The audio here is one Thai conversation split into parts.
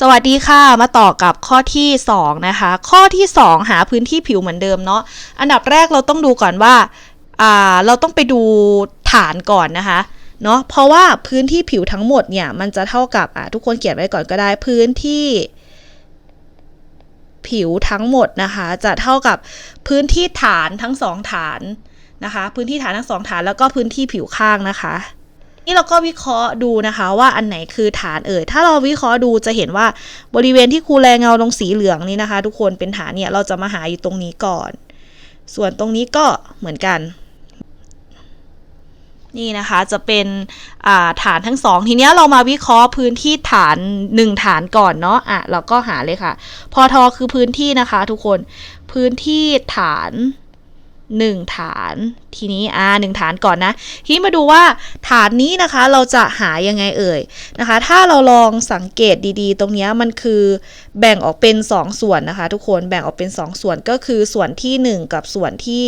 สวัสดีค่ะ มาต่อกับข้อที่ 2 นะคะ ข้อที่ 2 หาพื้นที่ผิวเหมือนเดิมเนาะ อันดับแรกเราต้องดูก่อนว่าาเราต้องไปดูฐานก่อนนะคะ เนาะ เพราะว่าพื้นที่ผิวทั้งหมดเนี่ย มันจะเท่ากับทุกคนเขียนไว้ก่อนก็ได้ พื้นที่ผิวทั้งหมดนะคะ จะเท่ากับพื้นที่ฐานทั้งสองฐานนะคะ พื้นที่ฐานทั้งสองฐานแล้วก็พื้นที่ผิวข้างนะคะ นี่เราก็วิเคราะห์ดูนะคะว่าอันไหนคือฐานเอ่ย ถ้าเราวิเคราะห์ดูจะเห็นว่าบริเวณที่ครูแลเงาตรงสีเหลืองนี้นะคะ ทุกคนเป็นฐานเนี่ยเราจะมาหาอยู่ตรงนี้ก่อน ส่วนตรงนี้ก็เหมือนกัน นี่นะคะจะเป็นฐานทั้งสองทีนี้เรามาวิเคราะห์พื้นที่ฐาน 1 ฐานก่อนเนาะอะเราก็หาเลยค่ะ พอทอคือพื้นที่นะคะ ทุกคนพื้นที่ฐาน 1 ฐาน ทีนี้อ่าหนึ่งฐานก่อนนะทีนี้มาดูว่าฐานนี้นะคะเราจะหายังไงเอ่ยนะคะ ถ้าเราลองสังเกตดีๆ ตรงนี้มันคือแบ่งออกเป็น 2 ส่วนนะคะ ทุกคนแบ่งออกเป็น 2 ส่วนก็คือส่วนที่ 1 กับส่วนที่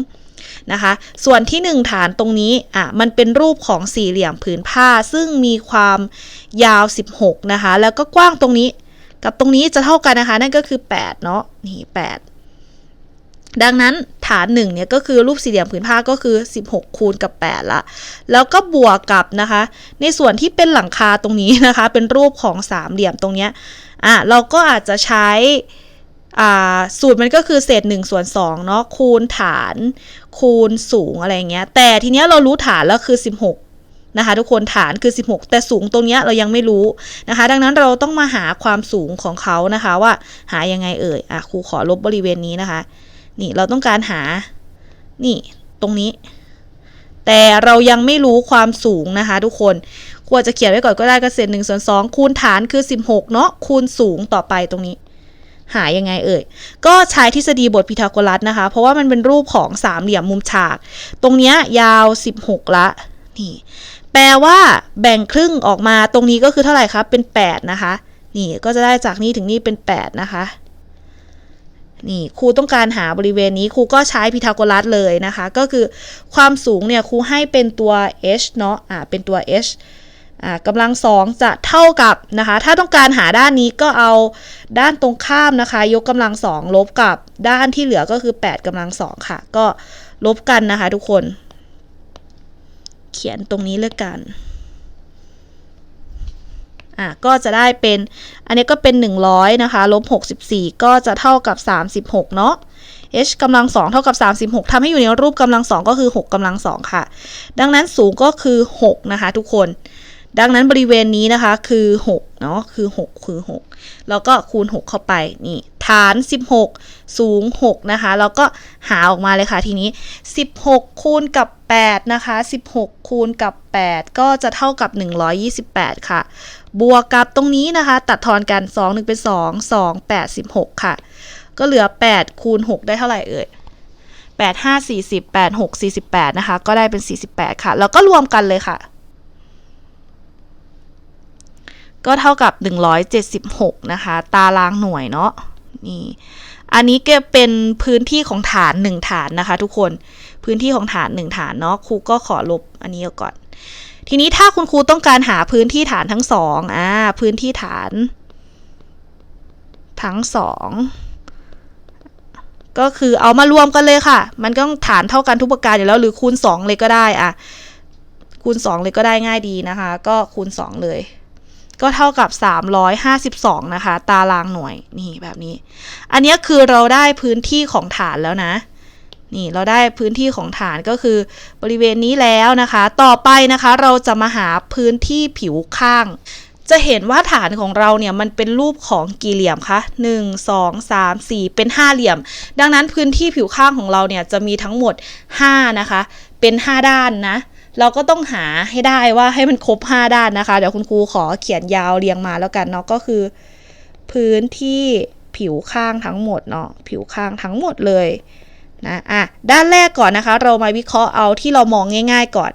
2 นะคะ ส่วนที่ 1 ฐานตรงนี้อะมันเป็นรูปของสี่เหลี่ยมผืนผ้า ซึ่งมีความยาว 16 นะคะ แล้วก็กว้างตรงนี้ กับตรงนี้จะเท่ากันนะคะ นั่นก็คือ 8 เนาะนี่ 8 ดังนั้นฐาน1เนี่ยก็คือรูปสี่เหลี่ยมผืนผ้าก็คือ 16 คูณกับ 8 ละ แล้วก็บวกกับนะคะ ในส่วนที่เป็นหลังคาตรงนี้นะคะ เป็นรูปของสามเหลี่ยมตรงเนี้ยอะเราก็อาจจะใช้อ่าสูตรมันก็คือเศษ1ส่วน2เนาะคูณฐาน คูณสูงอะไรเงี้ย แต่ทีเนี้ยเรารู้ฐานแล้วคือ 16 นะคะ ทุกคนฐานคือ 16 แต่สูงตรงเนี้ยเรายังไม่รู้นะคะ ดังนั้นเราต้องมาหาความสูงของเขานะคะว่าหายังไงเอ่ยอะครูขอลบบริเวณนี้นะคะ นี่เราต้องการหา นี่ตรงนี้ แต่เรายังไม่รู้ความสูงนะคะ ทุกคนควรจะเขียนไว้ก่อนก็ได้ก็เศษหนึ่งส่วนสองคูณฐานคือ 16 เนาะคูณสูงต่อไปตรงนี้ หายังไงเอ่ย ก็ใช้ทฤษฎีบทพีทาโกรัสนะคะ เพราะว่ามันเป็นรูปของสามเหลี่ยมมุมฉาก ตรงนี้ยาว 16 ละนี่ แปลว่าแบ่งครึ่งออกมาตรงนี้ก็คือเท่าไหร่คะเป็น 8 นะคะ นี่ก็จะได้จากนี้ถึงนี่เป็น 8 นะคะ นี่ครูต้องการหาบริเวณนี้ครูก็ใช้พีทาโกรัสเลยนะคะ ก็คือความสูงเนี่ยครูให้เป็นตัว h เนาะอ่าเป็นตัว h อ่ากำลังสองจะเท่ากับนะคะ ถ้าต้องการหาด้านนี้ก็เอาด้านตรงข้ามนะคะ ยกกำลังสองลบกับด้านที่เหลือก็คือ 8กำลังสองค่ะ ก็ลบกันนะคะทุกคน เขียนตรงนี้เลยกัน อะก็จะได้เป็น อันนี้ก็เป็น 100นะคะลบ64 ก็จะเท่ากับ 36 เนาะ h กำลัง2เท่ากับ 36ทำให้อยู่ในรูปกำลัง 2 ก็คือ 6กำลัง 2 ค่ะ ดังนั้นสูงก็คือ 6 นะคะ ทุกคน ดังนั้นบริเวณนี้นะคะคือ 6 เนาะคือ 6 คือ 6 แล้วก็คูณ 6 เข้าไปนี่ ฐาน 16 สูง 6 นะคะ แล้วก็หาออกมาเลยค่ะทีนี้ 16 คูณกับ 8 นะคะ 16 คูณกับ 8 ก็จะเท่ากับ 128 ค่ะ บวกกับตรงนี้นะคะ ตัดทอนกัน 2 1 เป็น 2 2 8 16 ค่ะ ก็เหลือ 8 คูณ 6 ได้เท่าไหร่เอ่ย8 5 40 8 6 48 นะคะ ก็ได้เป็น 48 ค่ะ แล้วก็รวมกันเลยค่ะ ก็เท่ากับ 176 นะคะ ตารางหน่วยเนาะ นี่ อันนี้ก็เป็นพื้นที่ของฐาน1ฐานนะคะ ทุกคน พื้นที่ของฐาน1ฐานเนาะ ครูก็ขอลบอันนี้ก่อน ทีนี้ถ้าคุณครูต้องการหาพื้นที่ฐานทั้งสองอ่า พื้นที่ฐาน ทั้งสองก็คือเอามารวมกันเลยค่ะ มันก็ฐานเท่ากันทุกประการอยู่แล้วหรือคูณ 2 เลยก็ได้อะคูณ 2 เลยก็ได้ง่ายดีนะคะ ก็คูณ 2 เลย ก็เท่ากับ 352 นะคะ ตารางหน่วยนี่แบบนี้ อันนี้คือเราได้พื้นที่ของฐานแล้วนะ นี่เราได้พื้นที่ของฐานก็คือบริเวณนี้แล้วนะคะ ต่อไปนะคะเราจะมาหาพื้นที่ผิวข้าง จะเห็นว่าฐานของเราเนี่ยมันเป็นรูปของกี่เหลี่ยมคะ1 2 3 4 เป็น 5 เหลี่ยม ดังนั้นพื้นที่ผิวข้างของเราเนี่ยจะมีทั้งหมด 5 นะคะ เป็น 5 ด้านนะ เราก็ต้องหาให้ได้ว่าให้มันครบ 5 ด้านนะคะ เดี๋ยวคุณครูขอเขียนยาวเรียงมาแล้วกันเนาะก็คือ พื้นที่ผิวข้างทั้งหมดเนาะผิวข้างทั้งหมดเลยนะอะด้านแรกก่อนนะคะ เรามาวิเคราะห์เอาที่เรามองง่าย ๆ ก่อน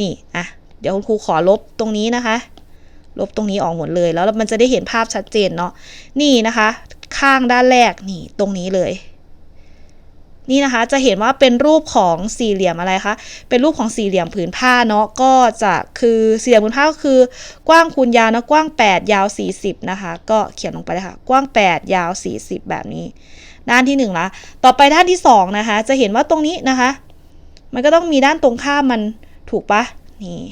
นี่อะเดี๋ยวคุณครูขอลบตรงนี้นะคะ ลบตรงนี้ออกหมดเลย แล้วมันจะได้เห็นภาพชัดเจนเนาะนี่นะคะ ข้างด้านแรกนี่ตรงนี้เลย นี่นะคะจะเห็นว่าเป็นรูปของสี่เหลี่ยมอะไรคะเป็นรูปของสี่เหลี่ยมผืนผ้าเนาะก็จะคือสี่เหลี่ยมผืนผ้าก็คือกว้างคูณยาวนะกว้าง 8 ยาว 40 นะคะ ก็เขียนลงไปเลยค่ะกว้าง 8 ยาว 40 แบบนี้ ด้านที่1ละต่อไปด้านที่2นะคะจะเห็นว่าตรงนี้นะคะ มันก็ต้องมีด้านตรงข้ามมันถูกปะนี่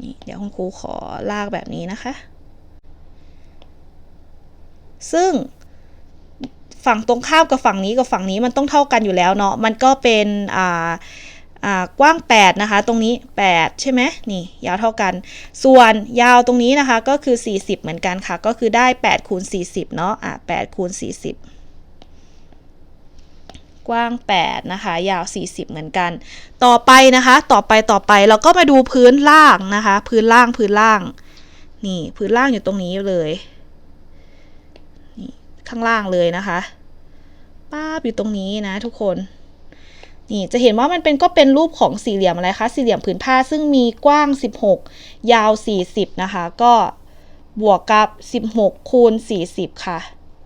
นี่เดี๋ยวคุณครูขอลากแบบนี้นะคะ ซึ่ง ฝั่งตรงข้ามกับฝั่งนี้กับฝั่งนี้มันต้องเท่ากันอยู่แล้วเนาะมันก็เป็นอ่าอ่ากว้าง 8 นะคะ ตรงนี้ 8 ใช่ไหมนี่ยาวเท่ากัน ส่วนยาวตรงนี้นะคะก็คือ 40 เหมือนกันค่ะ ก็คือได้8คูณ40 เนาะอะ8คูณ40กว้าง 8 นะคะ ยาว 40 เหมือนกัน ต่อไปนะคะ ต่อไปต่อไปเราก็มาดูพื้นล่างนะคะ พื้นล่างพื้นล่าง นี่พื้นล่างอยู่ตรงนี้เลย ข้างล่างเลยนะคะป้าบอยู่ตรงนี้นะทุกคน นี่จะเห็นว่ามันเป็นก็เป็นรูปของสี่เหลี่ยมอะไรคะสี่เหลี่ยมผืนผ้าซึ่งมีกว้าง 16 ยาว 40 นะคะ ก็บวกกับ 16 คูณ 40 ค่ะ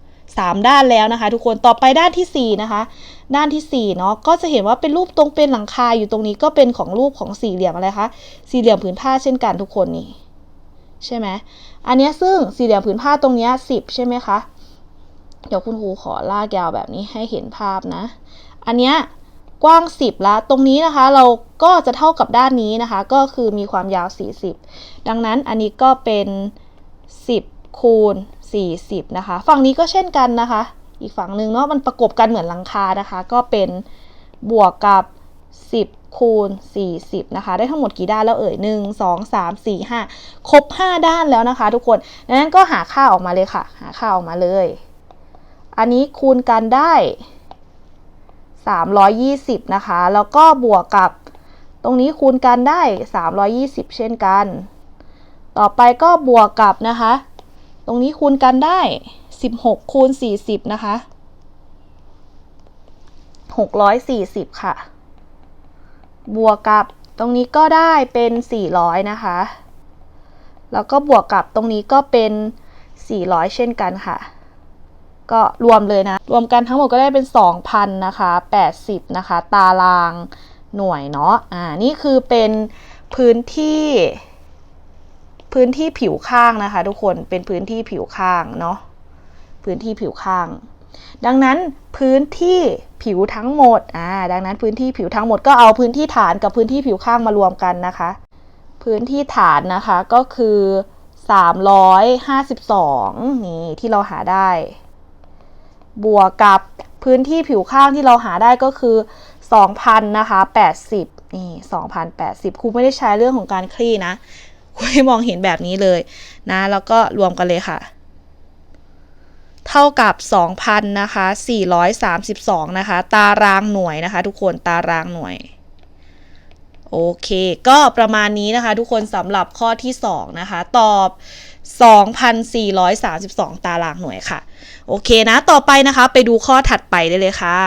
3 ด้านแล้วนะคะ ทุกคนต่อไปด้านที่ 4 นะคะ ด้านที่4เนาะก็จะเห็นว่าเป็นรูปตรงเป็นหลังคาอยู่ตรงนี้ก็เป็นของรูปของสี่เหลี่ยมอะไรคะสี่เหลี่ยมผืนผ้าเช่นกันทุกคนนี่ใช่ไหมอันนี้ซึ่งสี่เหลี่ยมผืนผ้าตรงนี้10 ใช่ไหมคะ เดี๋ยวคุณครูขอลากยาวแบบนี้ให้เห็นภาพนะ อันเนี้ยกว้าง 10 ละ ตรงนี้นะคะเราก็จะเท่ากับด้านนี้นะคะ ก็คือมีความยาว 40 ดังนั้นอันนี้ก็เป็น 10 คูณ 40 นะคะ ฝั่งนี้ก็เช่นกันนะคะ อีกฝั่งหนึ่งเนาะมันประกบกันเหมือนหลังคานะคะ ก็เป็นบวกกับ 10 คูณ 40 นะคะ ได้ทั้งหมดกี่ด้านแล้วเอ่ย 1 2 3 4 5 ครบ 5 ด้านแล้วนะคะ ทุกคนดังนั้นก็หาค่าออกมาเลยค่ะ หาค่าออกมาเลย อันนี้คูณกันได้ 320 นะคะ แล้วก็บวกกับตรงนี้คูณกันได้ 320 เช่นกัน ต่อไปก็บวกกับนะคะ ตรงนี้คูณกันได้ 16 คูณ 40 นะคะ 640 ค่ะ บวกกับตรงนี้ก็ได้เป็น 400 นะคะ แล้วก็บวกกับตรงนี้ก็เป็น 400 เช่นกันค่ะ ก็รวมเลยนะ รวมกันทั้งหมดก็ได้เป็น 2,000นะคะ80 นะคะ ตารางหน่วยเนาะ อ่า นี่คือเป็นพื้นที่ พื้นที่ผิวข้างนะคะ ทุกคน เป็นพื้นที่ผิวข้างเนาะ พื้นที่ผิวข้าง ดังนั้นพื้นที่ผิวทั้งหมด อ่า ดังนั้นพื้นที่ผิวทั้งหมดก็เอาพื้นที่ฐานกับพื้นที่ผิวข้างมารวมกันนะคะ พื้นที่ฐานนะคะก็คือ 352 นี่ที่เราหาได้ บวกกับพื้นที่ผิวข้างที่เราหาได้ก็คือ 2,000นะคะ80นี่2,080ครูไม่ได้ใช้เรื่องของการคลี่นะครูให้มองเห็นแบบนี้เลยนะแล้วก็รวมกันเลยค่ะ เท่ากับ 2,000นะคะ432นะคะ ตารางหน่วยนะคะ ทุกคนตารางหน่วยโอเค ก็ประมาณนี้นะคะ ทุกคนสำหรับข้อที่ 2 นะคะ ตอบ 2,432 ตารางหน่วยค่ะ โอเคนะ ต่อไปนะคะ ไปดูข้อถัดไปได้เลยค่ะ